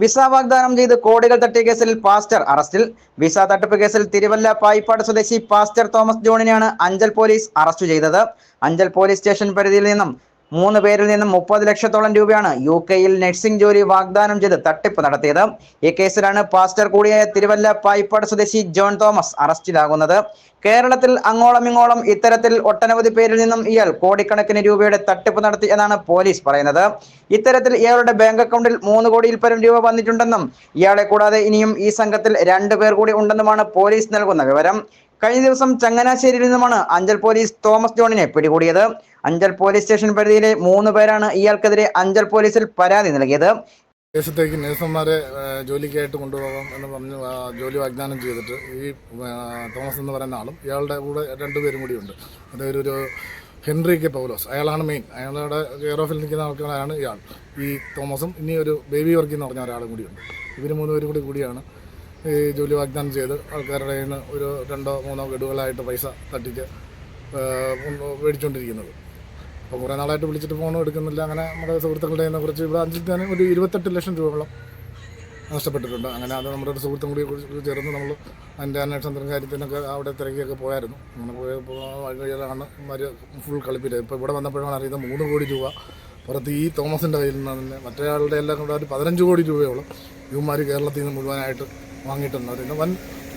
Visa വാഗ്ദാനം ചെയ്ത് കോടികൾ തട്ടിയ കേസിൽ പാസ്റ്റർ അറസ്റ്റിൽ. വിസ തട്ടിപ്പ് കേസിൽ തിരുവല്ല പായിപ്പാട് സ്വദേശി പാസ്റ്റർ തോമസ് ജോണിനെയാണ് അഞ്ചൽ പോലീസ് അറസ്റ്റ് ചെയ്തത്. അഞ്ചൽ പോലീസ് സ്റ്റേഷൻ പരിധിയിൽ നിന്നും മൂന്ന് പേരിൽ നിന്നും മുപ്പത് ലക്ഷത്തോളം രൂപയാണ് യു കെയിൽ നഴ്സിംഗ് ജോലി വാഗ്ദാനം ചെയ്ത് തട്ടിപ്പ് നടത്തിയത്. ഈ കേസിലാണ് പാസ്റ്റർ കൂടിയായ തിരുവല്ല പായിപ്പാട് സ്വദേശി ജോൺ തോമസ് അറസ്റ്റിലാകുന്നത്. കേരളത്തിൽ അങ്ങോളം ഇങ്ങോളം ഇത്തരത്തിൽ ഒട്ടനവധി പേരിൽ നിന്നും ഇയാൾ കോടിക്കണക്കിന് രൂപയുടെ തട്ടിപ്പ് നടത്തി എന്നാണ് പോലീസ് പറയുന്നത്. ഇത്തരത്തിൽ ഇയാളുടെ ബാങ്ക് അക്കൗണ്ടിൽ മൂന്ന് കോടിയിൽ പരം രൂപ വന്നിട്ടുണ്ടെന്നും ഇയാളെ കൂടാതെ ഇനിയും ഈ സംഘത്തിൽ രണ്ടു പേർ കൂടി ഉണ്ടെന്നുമാണ് പോലീസ് നൽകുന്ന വിവരം. കഴിഞ്ഞ ദിവസം ചങ്ങനാശ്ശേരിയിൽ നിന്നുമാണ് അഞ്ചൽ പോലീസ് തോമസ് ജോണിനെ പിടികൂടിയത്. അഞ്ചൽ പോലീസ് സ്റ്റേഷൻ പരിധിയിലെ മൂന്ന് പേരാണ് ഇയാൾക്കെതിരെ അഞ്ചൽ പോലീസിൽ പരാതി നൽകിയത്. ദേശത്തേക്ക് നേഴ്സുമാരെ ജോലിക്കായിട്ട് കൊണ്ടുപോകാം എന്ന് പറഞ്ഞ് ജോലി വാഗ്ദാനം ചെയ്തിട്ട് ഈ തോമസ് എന്ന് പറയുന്ന ആളും ഇയാളുടെ കൂടെ രണ്ടുപേരും കൂടിയുണ്ട് അതായത് ഒരു ഹെൻറി കെ പൗലോസ് അയാളാണ് മെയിൻ അയാളുടെ കെയർ ഓഫിൽ നിൽക്കുന്ന ആൾക്കാരാണ് ഇയാൾ. ഈ തോമസും ഇനി ഒരു ബേബി വർക്കി എന്ന് പറഞ്ഞ ഒരാളും കൂടിയുണ്ട് ഇവർ മൂന്നുപേരും കൂടി കൂടിയാണ്. ഈ ജോലി വാഗ്ദാനം ചെയ്ത് ആൾക്കാരുടെ കയ്യിൽ നിന്ന് ഒരു രണ്ടോ മൂന്നോ ഗഡുകളായിട്ട് പൈസ തട്ടിച്ച് മേടിച്ചുകൊണ്ടിരിക്കുന്നത് അപ്പോൾ കുറേ നാളായിട്ട് വിളിച്ചിട്ട് ഫോണും എടുക്കുന്നില്ല. അങ്ങനെ നമ്മുടെ സുഹൃത്തുക്കളുടെ നിന്ന് കുറച്ച് ഇവിടെ അഞ്ചിൽ തന്നെ ഒരു ഇരുപത്തെട്ട് ലക്ഷം രൂപയോളം നഷ്ടപ്പെട്ടിട്ടുണ്ട്. അങ്ങനെ അത് നമ്മുടെ ഒരു സുഹൃത്തും കൂടി ചേർന്ന് നമ്മൾ അതിന്റെ അന്വേഷണത്തിനും കാര്യത്തിനൊക്കെ അവിടെ തിരക്കിയൊക്കെ പോയായിരുന്നു. അങ്ങനെ പോയപ്പോൾ വഴിയാണ് ഇവന്മാർ ഫുൾ കളിപ്പില്ല ഇപ്പോൾ ഇവിടെ വന്നപ്പോഴാണ് അറിയുന്നത് മൂന്ന് കോടി രൂപ പുറത്ത് ഈ തോമസിന്റെ കയ്യിൽ നിന്ന് തന്നെ മറ്റേ ആളുടെ എല്ലാം കൂടെ ഒരു പതിനഞ്ച് കോടി രൂപയോളം ഇവന്മാർ കേരളത്തിൽ നിന്ന് മുഴുവനായിട്ട് പറയുന്നത് വൻ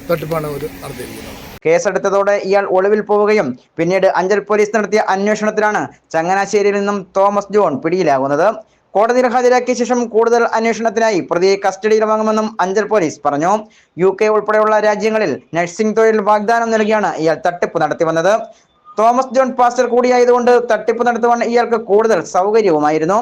തട്ടിപ്പാണ് ഒരു നടത്തിയിരിക്കുന്നത്. കേസെടുത്തതോടെ ഇയാൾ ഒളിവിൽ പോവുകയും പിന്നീട് അഞ്ചൽ പോലീസ് നടത്തിയ അന്വേഷണത്തിലാണ് ചങ്ങനാശ്ശേരിയിൽ നിന്നും തോമസ് ജോൺ പിടിയിലാകുന്നത്. കോടതിയിൽ ഹാജരാക്കിയ ശേഷം കൂടുതൽ അന്വേഷണത്തിനായി പ്രതിയെ കസ്റ്റഡിയിൽ വാങ്ങുമെന്നും അഞ്ചൽ പോലീസ് പറഞ്ഞു. യു കെ ഉൾപ്പെടെയുള്ള രാജ്യങ്ങളിൽ നഴ്സിംഗ് തൊഴിൽ വാഗ്ദാനം നൽകിയാണ് ഇയാൾ തട്ടിപ്പ് നടത്തി വന്നത്. തോമസ് ജോൺ പാസ്റ്റർ കൂടിയായതുകൊണ്ട് തട്ടിപ്പ് നടത്തുവാൻ ഇയാൾക്ക് കൂടുതൽ സൗകര്യവുമായിരുന്നു.